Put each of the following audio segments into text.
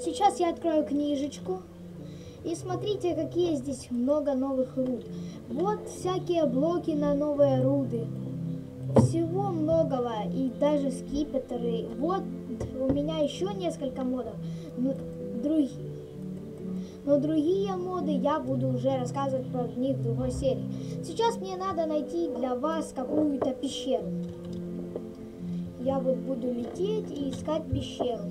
Сейчас я открою книжечку. И смотрите, какие здесь много новых руд. Вот всякие блоки на новые руды. Всего многого. И даже скипетры. Вот у меня еще несколько модов. Ну, другие. Но другие моды я буду уже рассказывать про них в другой серии. Сейчас мне надо найти для вас какую-то пещеру. Я вот буду лететь и искать пещеру.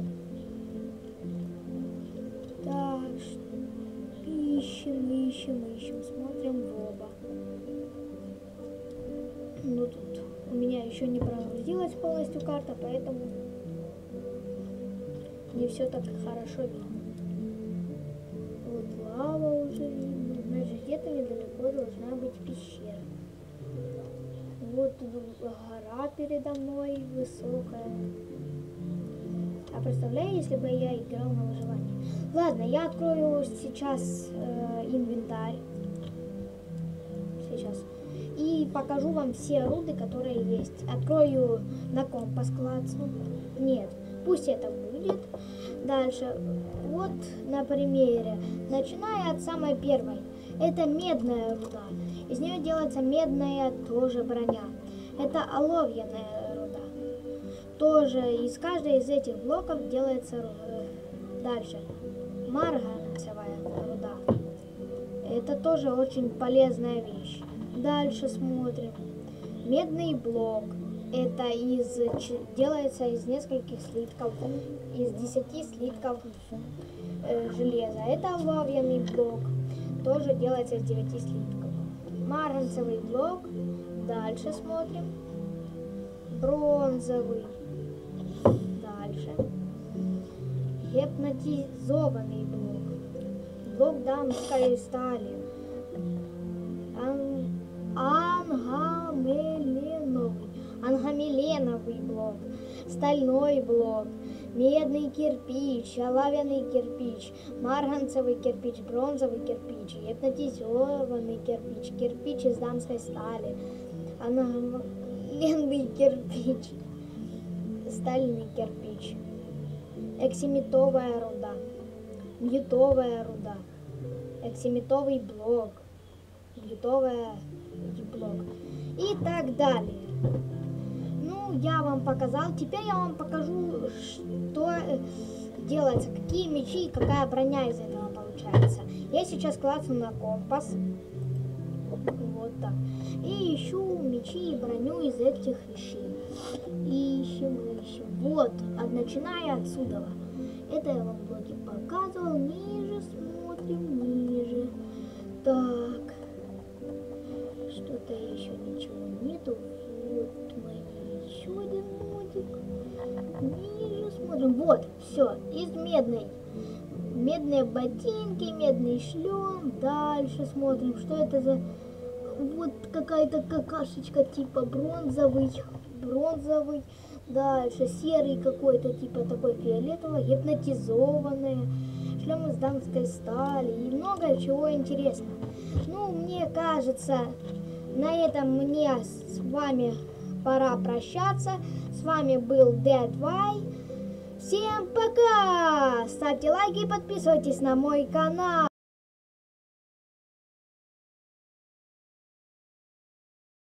Так, ищем, ищем, ищем, смотрим в оба. Ну тут у меня еще не прогрузилась полностью карта, поэтому не все так хорошо видно. Вот лава уже видно, значит где-то недалеко должна быть пещера. Вот гора передо мной высокая. А представляю, если бы я играл на выживание. Ладно, я открою сейчас э, инвентарь. Сейчас. И покажу вам все руды, которые есть. Открою на компас клацну. Нет, пусть это будет. Дальше. Вот на примере. Начиная от самой первой. Это медная руда. Из нее делается медная тоже броня. Это оловьяная руда. Тоже из каждой из этих блоков делается руда. Дальше. Марганцевая руда. Это тоже очень полезная вещь. Дальше смотрим. Медный блок. Это из, делается из нескольких слитков, из 10 слитков э, железа. Это оловьяный блок. Тоже делается из 9 слитков. Марганцевый блок. Дальше смотрим. Бронзовый. Дальше. Гипнотизованный блок. Блок дамской стали. Ан... Ангамеленовый. Ангамеленовый блок. Стальной блок. Медный кирпич, оловянный кирпич, марганцевый кирпич, бронзовый кирпич, гипнотизированный кирпич, кирпич из дамской стали, ангамеленный кирпич, стальный кирпич, эксимитовая руда, ньютовая руда, эксимитовый блок, ньютовая блок и так далее. Я вам показал. Теперь я вам покажу, что э, делается, какие мечи и какая броня из этого получается. Я сейчас клацну на компас. Вот так. И ищу мечи и броню из этих вещей. Ищем, ищем. Вот, начиная отсюда. Это я вам блоки показывал. Ниже смотрим, ниже. Так. Что-то еще ничего нету. Вот один модик. Ниже смотрим. Вот, все, из медной. Медные ботинки, медный шлем. Дальше смотрим, что это за... Вот какая-то какашечка типа бронзовый. Бронзовый. Дальше серый какой-то, типа такой фиолетовый, гипнотизованный. Шлем из дамской стали и много чего интересного. Ну, мне кажется, на этом мне с вами пора прощаться. С вами был Why. Всем пока! Ставьте лайки и подписывайтесь на мой канал.